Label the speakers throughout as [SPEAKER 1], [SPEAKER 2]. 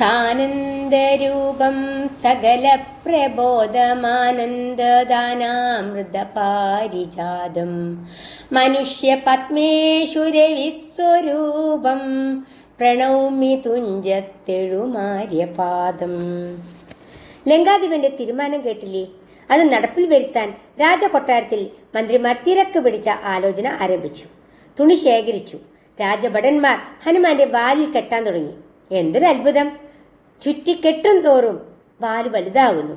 [SPEAKER 1] സാനന്ദരൂപം പ്രബോധമാനന്ദദാനാമൃതപാരിജാതം മനുഷ്യ പത്മേഷു രവിസ്വരൂപം പ്രണൗമി തുഞ്ചത്തെഴുമാര്യപാദം. ലങ്കാധിപന്റെ തീരുമാനം കേട്ടില്ലേ? അത് നടപ്പിൽ വരുത്താൻ രാജകൊട്ടാരത്തിൽ മന്ത്രിമാർ തിരക്ക് പിടിച്ച ആലോചന ആരംഭിച്ചു. തുണി ശേഖരിച്ചു. രാജഭടന്മാർ ഹനുമാന്റെ വാലിൽ കെട്ടാൻ തുടങ്ങി. എന്തൊരു അത്ഭുതം ചുറ്റിക്കെട്ടും തോറും വാൽ വലുതാകുന്നു.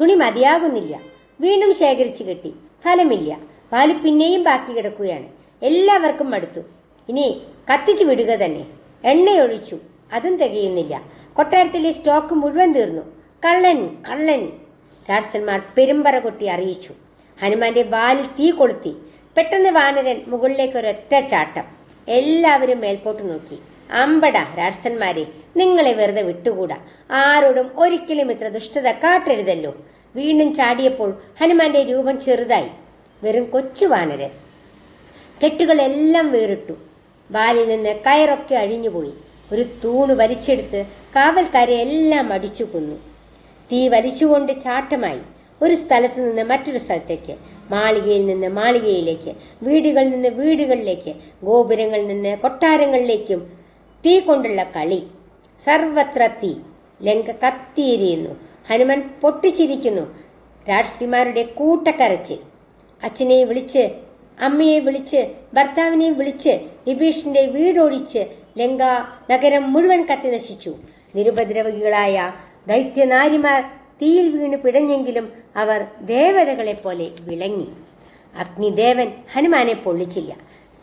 [SPEAKER 1] തുണി മതിയാകുന്നില്ല. വീണ്ടും ശേഖരിച്ചു കെട്ടി. ഫലമില്ല. വാൽ പിന്നെയും ബാക്കി കിടക്കുകയാണ്. എല്ലാവർക്കും മടുത്തു. ഇനി കത്തിച്ചു വിടുക തന്നെ. എണ്ണയൊഴിച്ചു. അതും തികയുന്നില്ല. കൊട്ടാരത്തിലെ സ്റ്റോക്ക് മുഴുവൻ തീർന്നു. കള്ളൻ കള്ളൻ. രാഷ്ട്രന്മാർ പെരുമ്പറ കൊട്ടി അറിയിച്ചു. ഹനുമാന്റെ വാലിൽ തീ കൊളുത്തി. പെട്ടെന്ന് വാനരൻ മുകളിലേക്ക് ഒരൊറ്റ ചാട്ടം. എല്ലാവരും മേൽപോട്ട് നോക്കി. അമ്പട രാജസ്ഥന്മാരെ നിങ്ങളെ വെറുതെ വിട്ടുകൂടാ. ആരോടും ഒരിക്കലും ഇത്ര ദുഷ്ടത കാട്ടരുതല്ലോ. വീണ്ടും ചാടിയപ്പോൾ ഹനുമാന്റെ രൂപം ചെറുതായി. വെറും കൊച്ചു വാനരൻ. കെട്ടുകളെല്ലാം വേറിട്ടു. വാലിൽ നിന്ന് കയറൊക്കെ അഴിഞ്ഞുപോയി. ഒരു തൂണ് വലിച്ചെടുത്ത് കാവൽക്കാരെ എല്ലാം അടിച്ചു കൊന്നു. തീ വലിച്ചുകൊണ്ട് ചാട്ടമായി. ഒരു സ്ഥലത്ത് നിന്ന് മറ്റൊരു സ്ഥലത്തേക്ക്. മാളികയിൽ നിന്ന് മാളികയിലേക്ക്. വീടുകളിൽ നിന്ന് വീടുകളിലേക്ക്. ഗോപുരങ്ങളിൽ നിന്ന് കൊട്ടാരങ്ങളിലേക്കും തീ കൊണ്ടുള്ള കളി. സർവത്ര തീ. ലങ്ക കത്തിയെരിയുന്നു. ഹനുമാൻ പൊട്ടിച്ചിരിക്കുന്നു. രാഷ്ട്രിമാരുടെ കൂട്ടക്കരച്ചിൽ. അച്ഛനെ വിളിച്ച് അമ്മയെ വിളിച്ച് ഭർത്താവിനെ വിളിച്ച് വിഭീഷന്റെ വീടൊഴിച്ച് ലങ്ക നഗരം മുഴുവൻ കത്തി നശിച്ചു. നിരുപദ്രവകികളായ ദൈത്യനാരിമാർ തീയിൽ വീണ് പിടഞ്ഞെങ്കിലും അവർ ദേവതകളെ പോലെ വിളങ്ങി. അഗ്നിദേവൻ ഹനുമാനെ പൊള്ളിച്ചില്ല.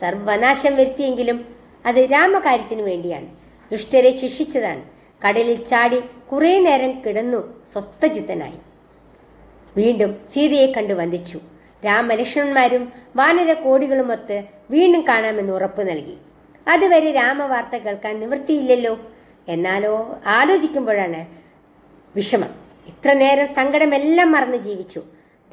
[SPEAKER 1] സർവനാശം വരുത്തിയെങ്കിലും അത് രാമകാര്യത്തിനു വേണ്ടിയാണ്. ദുഷ്ടരെ ശിക്ഷിച്ചതാണ്. കടലിൽ ചാടി കുറേ നേരം കിടന്നു സ്വസ്ഥചിത്തനായി. വീണ്ടും സീതയെ കണ്ടു വന്ദിച്ചു. രാമലക്ഷ്മണന്മാരും വാനര കോടികളുമൊത്ത് വീണ്ടും കാണാമെന്ന് ഉറപ്പു നൽകി. അതുവരെ രാമവാർത്ത കേൾക്കാൻ നിവൃത്തിയില്ലല്ലോ? എന്നാലോ ആലോചിക്കുമ്പോഴാണ് വിഷമം. ഇത്ര നേരം സങ്കടമെല്ലാം മറന്ന് ജീവിച്ചു.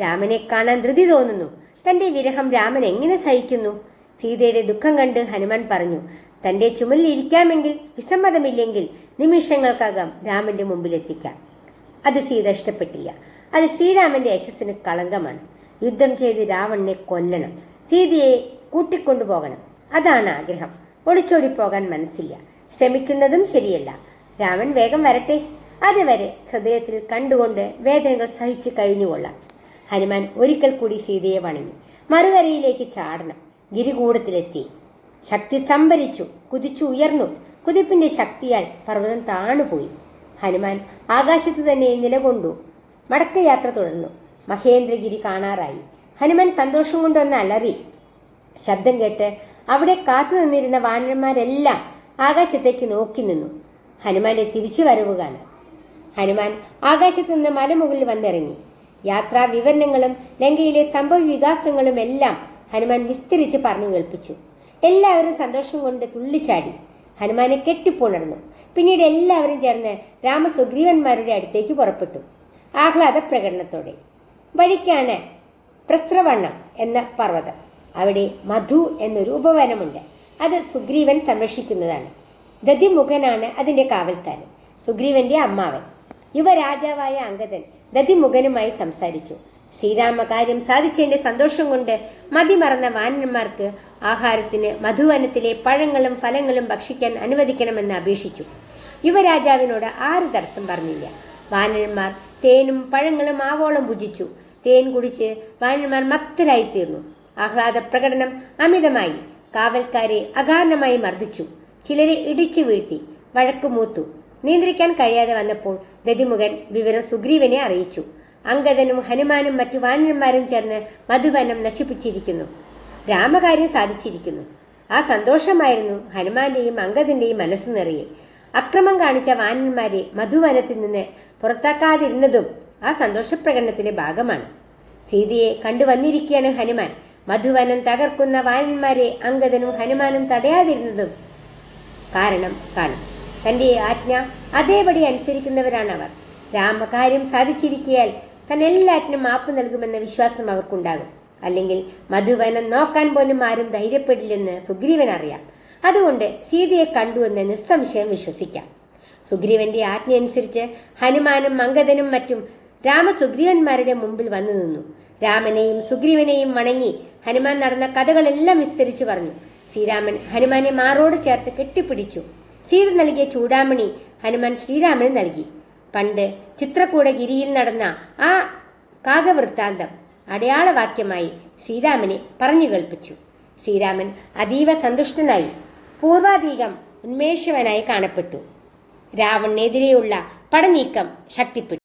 [SPEAKER 1] രാമനെ കാണാൻ ധൃതി തോന്നുന്നു. തന്റെ വിരഹം രാമൻ എങ്ങനെ സഹിക്കുന്നു? സീതയുടെ ദുഃഖം കണ്ട് ഹനുമാൻ പറഞ്ഞു തന്റെ ചുമലിൽ ഇരിക്കാമെങ്കിൽ വിസമ്മതമില്ലെങ്കിൽ നിമിഷങ്ങൾക്കകം രാമന്റെ മുമ്പിലെത്തിക്കാം. അത് സീത ഇഷ്ടപ്പെട്ടില്ല. അത് ശ്രീരാമന്റെ യശസ്സിന് കളങ്കമാണ്. യുദ്ധം ചെയ്ത് രാവണനെ കൊല്ലണം. സീതയെ കൂട്ടിക്കൊണ്ടുപോകണം. അതാണ് ആഗ്രഹം. ഒളിച്ചോടി പോകാൻ മനസ്സില്ല. ശ്രമിക്കുന്നതും ശരിയല്ല. രാമൻ വേഗം വരട്ടെ. അതുവരെ ഹൃദയത്തിൽ കണ്ടുകൊണ്ട് വേദനകൾ സഹിച്ചു കഴിഞ്ഞുകൊള്ളാം. ഹനുമാൻ ഒരിക്കൽ കൂടി സീതയെ വണങ്ങി. മറുകരയിലേക്ക് ചാടണം. ഗിരികൂടത്തിലെത്തി. ശക്തി സംഭരിച്ചു കുതിച്ചു ഉയർന്നു. കുതിപ്പിന്റെ ശക്തിയാൽ പർവതം താണുപോയി. ഹനുമാൻ ആകാശത്ത് തന്നെ നിലകൊണ്ടു. മടക്കയാത്ര തുടർന്നു. മഹേന്ദ്രഗിരി കാണാറായി. ഹനുമാൻ സന്തോഷം കൊണ്ടൊന്ന് അലറി ശബ്ദം കേട്ട് അവിടെ കാത്തു നിന്നിരുന്ന വാനരന്മാരെല്ലാം ആകാശത്തേക്ക് നോക്കി നിന്നു. ഹനുമാന്റെ തിരിച്ചു വരവ് കാണാൻ. ഹനുമാൻ ആകാശത്ത് നിന്ന് മലമുകളിൽ വന്നിറങ്ങി. യാത്രാ വിവരണങ്ങളും ലങ്കയിലെ സംഭവ വികാസങ്ങളും എല്ലാം ഹനുമാൻ വിസ്തരിച്ച് പറഞ്ഞു കേൾപ്പിച്ചു. എല്ലാവരും സന്തോഷം കൊണ്ട് തുള്ളിച്ചാടി. ഹനുമാനെ കെട്ടിപ്പുണർന്നു. പിന്നീട് എല്ലാവരും ചേർന്ന് രാമസുഗ്രീവന്മാരുടെ അടുത്തേക്ക് പുറപ്പെട്ടു. ആഹ്ലാദ പ്രകടനത്തോടെ. വഴിക്കാണ് പ്രസ്രവണ്ണം എന്ന പർവതം. അവിടെ മധു എന്നൊരു ഉപവനമുണ്ട്. അത് സുഗ്രീവൻ സംരക്ഷിക്കുന്നതാണ്. ദതിമുഖനാണ് അതിന്റെ കാവൽക്കാരൻ. സുഗ്രീവന്റെ അമ്മാവൻ. യുവരാജാവായ അങ്കദൻ ദതിമുഖനുമായി സംസാരിച്ചു. ശ്രീരാമകാര്യം സാധിച്ചതിന്റെ സന്തോഷം കൊണ്ട് മതിമറന്ന വാനന്മാർക്ക് ആഹാരത്തിന് മധുവനത്തിലെ പഴങ്ങളും ഫലങ്ങളും ഭക്ഷിക്കാൻ അനുവദിക്കണമെന്ന് അപേക്ഷിച്ചു. യുവരാജാവിനോട് ആര് തടസ്സം പറഞ്ഞില്ല. വാനന്മാർ തേനും പഴങ്ങളും ആവോളം ഭുജിച്ചു. തേൻ കുടിച്ച് വാനന്മാർ മത്തരായി തീർന്നു ആഹ്ലാദ പ്രകടനം അമിതമായി. കാവൽക്കാരെ അകാരണമായി മർദ്ദിച്ചു. ചിലരെ ഇടിച്ചു വീഴ്ത്തി വഴക്കുമൂത്തു നിയന്ത്രിക്കാൻ കഴിയാതെ വന്നപ്പോൾ ദതിമുഖൻ വിവരം സുഗ്രീവനെ അറിയിച്ചു. അങ്കദനും ഹനുമാനും മറ്റു വാനന്മാരും ചേർന്ന് മധുവനം നശിപ്പിച്ചിരിക്കുന്നു. രാമകാര്യം സാധിച്ചിരിക്കുന്നു. ആ സന്തോഷമായിരുന്നു ഹനുമാന്റെയും അങ്കദിന്റെയും മനസ്സ് നിറയെ. അക്രമം കാണിച്ച വാനന്മാരെ മധുവനത്തിൽ നിന്ന് പുറത്താക്കാതിരുന്നതും ആ സന്തോഷപ്രകടനത്തിന്റെ ഭാഗമാണ്. സീതയെ കണ്ടുവന്നിരിക്കുകയാണ് ഹനുമാൻ. മധുവനം തകർക്കുന്ന വാനന്മാരെ അങ്കദനും ഹനുമാനും തടയാതിരുന്നതും കാരണം കാണും. തന്റെ ആജ്ഞ അതേപടി അനുസരിക്കുന്നവരാണ് അവർ രാമകാര്യം സാധിച്ചിരിക്കയാൽ താൻ എല്ലാറ്റിനും മാപ്പ് നൽകുമെന്ന വിശ്വാസം അവർക്കുണ്ടാകും. അല്ലെങ്കിൽ മധുവനം നോക്കാൻ പോലും ആരും ധൈര്യപ്പെടില്ലെന്ന് സുഗ്രീവൻ അറിയാം. അതുകൊണ്ട് സീതയെ കണ്ടുവെന്ന് നിസ്സംശയം വിശ്വസിക്കാം. സുഗ്രീവന്റെ ആജ്ഞയനുസരിച്ച് ഹനുമാനും മങ്കതനും മറ്റും രാമസുഗ്രീവന്മാരുടെ മുമ്പിൽ വന്നു നിന്നു. രാമനെയും സുഗ്രീവനെയും വണങ്ങി ഹനുമാൻ നടന്ന കഥകളെല്ലാം വിസ്തരിച്ചു പറഞ്ഞു. ശ്രീരാമൻ ഹനുമാനെ മാറോട് ചേർത്ത് കെട്ടിപ്പിടിച്ചു. സീത നൽകിയ ചൂടാമണി ഹനുമാൻ ശ്രീരാമന് നൽകി. പണ്ട് ചിത്രകൂടഗിരിയിൽ നടന്ന ആ കാകവൃത്താന്തം അടയാളവാക്യമായി ശ്രീരാമനെ പറഞ്ഞു കേൾപ്പിച്ചു. ശ്രീരാമൻ അതീവ സന്തുഷ്ടനായി പൂർവാധികം ഉന്മേഷവനായി കാണപ്പെട്ടു. രാവണനെതിരെയുള്ള പടനീക്കം ശക്തിപ്പെട്ടു.